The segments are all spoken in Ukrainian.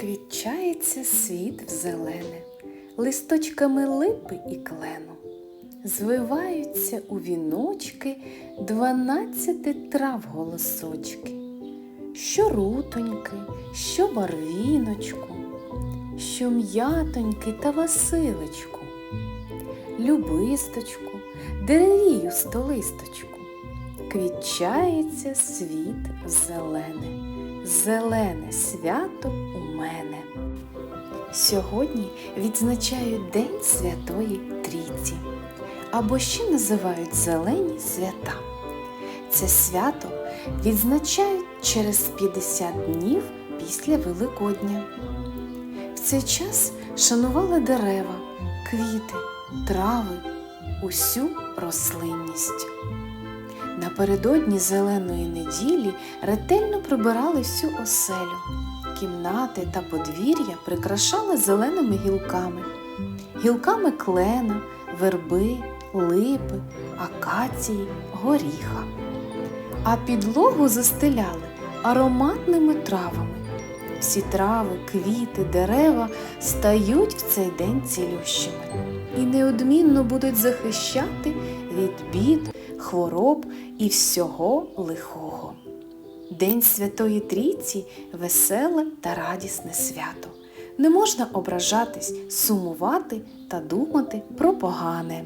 Квітчається світ в зелене, листочками липи і клену. Звиваються у віночки дванадцяти трав голосочки, що рутоньки, що барвіночку, що м'ятоньки та Василечку, любисточку, деревію столисточку. Квітчається світ в зелене, зелене свято у мене. Сьогодні відзначають День Святої Трійці, або ще називають Зелені свята. Це свято відзначають через 50 днів після Великодня. В цей час шанували дерева, квіти, трави, усю рослинність. Напередодні зеленої неділі ретельно прибирали всю оселю. Кімнати та подвір'я прикрашали зеленими гілками, гілками клена, верби, липи, акації, горіха. А підлогу застеляли ароматними травами. Всі трави, квіти, дерева стають в цей день цілющими і неодмінно будуть захищати від бід, хвороб і всього лихого. День Святої Трійці веселе та радісне свято. Не можна ображатись, сумувати та думати про погане.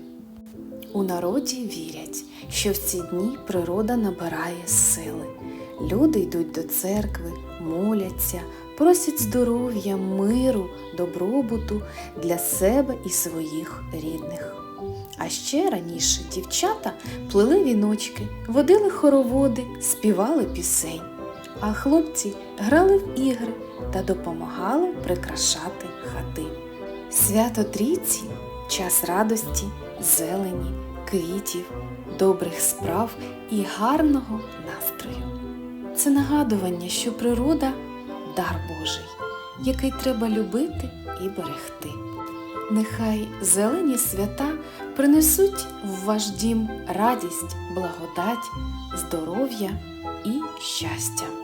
У народі вірять, що в ці дні природа набирає сили. Люди йдуть до церкви, моляться, просять здоров'я, миру, добробуту для себе і своїх рідних. А ще раніше дівчата плели віночки, водили хороводи, співали пісень, а хлопці грали в ігри та допомагали прикрашати хати. Свято Трійці час радості, зелені, квітів, добрих справ і гарного настрою. Це нагадування, що природа дар Божий, який треба любити і берегти. Нехай зелені свята принесуть в ваш дім радість, благодать, здоров'я і щастя.